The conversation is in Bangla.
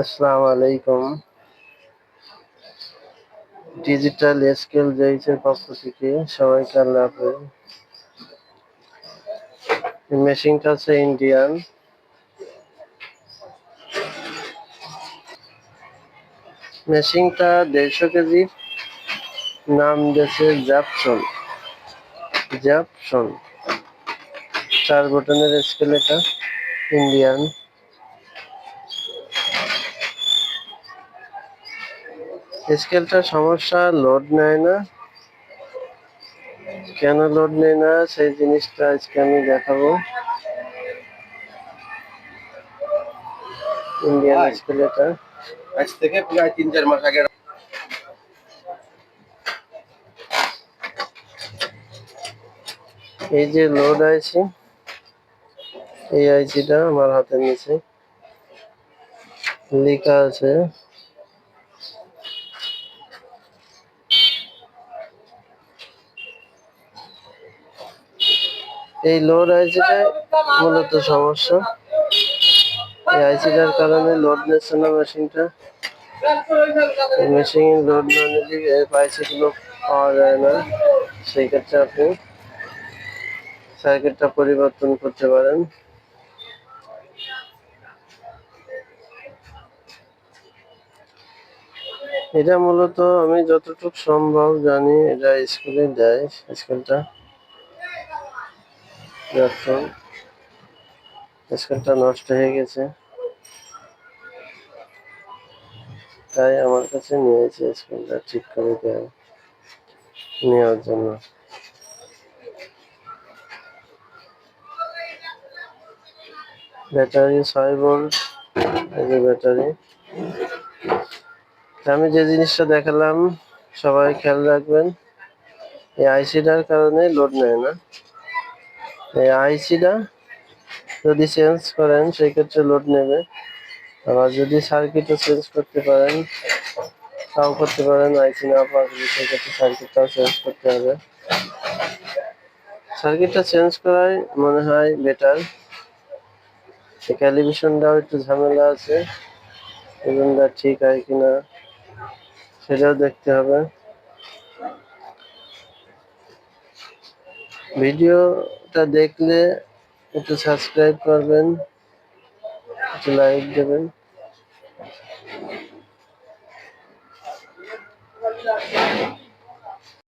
আসসালামু আলাইকুম। ডিজিটাল স্কেল জেইসের পক্ষ থেকে সবাইকে আল্লাহ হাফেজ। মেশিনটা হচ্ছে ইন্ডিয়ান মেশিনটা দেড়শো কেজি। নাম দিয়েছে জ্যাপসন জ্যাপসন চার বটনের স্কেল এটা ইন্ডিয়ান স্কেলটা সমস্যা লোড নেয় না। কেন লোড নেয় না? সেই জিনিসটা আজকে আমি দেখাবো। ইন্ডিয়ান ভাই। স্কেল আজ থেকে প্রায় তিন চার মাস আগে এই যে লোড আইসি এই আইসিটা আমার হাতের নিচে। লেখা আছে। এই লোড আইসিটা মূলত সমস্যা। এই আইসিটার কারণে লোড নিচ্ছে না মেশিনটা মেশিন লোড না নিলে এই আইসিগুলো পাওয়া যায় না। সেই ক্ষেত্রে আপনি সার্কিটটা পরিবর্তন করতে পারেন। এটা মূলত আমি যতটুকু সম্ভব জানি, এটা স্কুলে দেয় স্কুলটা এখন স্কুলটা নষ্ট হয়ে গেছে। তাই আমার কাছে নিয়েছে স্কুলটা ঠিক করে দেয়, নেওয়ার জন্য। ব্যাটারি ছয় ভোল্ট ব্যাটারি। আমি যে জিনিসটা দেখালাম, সবাই খেয়াল রাখবেন, এই আইসিটার কারণে লোড নেয় না। এই আইসিটা যদি চেঞ্জ করেন সেই ক্ষেত্রে লোড নেবে। আবার যদি সার্কিটও চেঞ্জ করতে পারেন, তাও করতে পারেন, আইসি না পারলে সেক্ষেত্রে সার্কিটটাও চেঞ্জ করতে হবে। সার্কিটটা চেঞ্জ করাই মনে হয় বেটার ক্যালিভিশনটাও একটু ঝামেলা আছে এজনটা ঠিক হয় কিনা সেটাও দেখতে হবে। ভিডিওটা দেখলে একটু সাবস্ক্রাইব করবেন একটু লাইক দেবেন Thank you.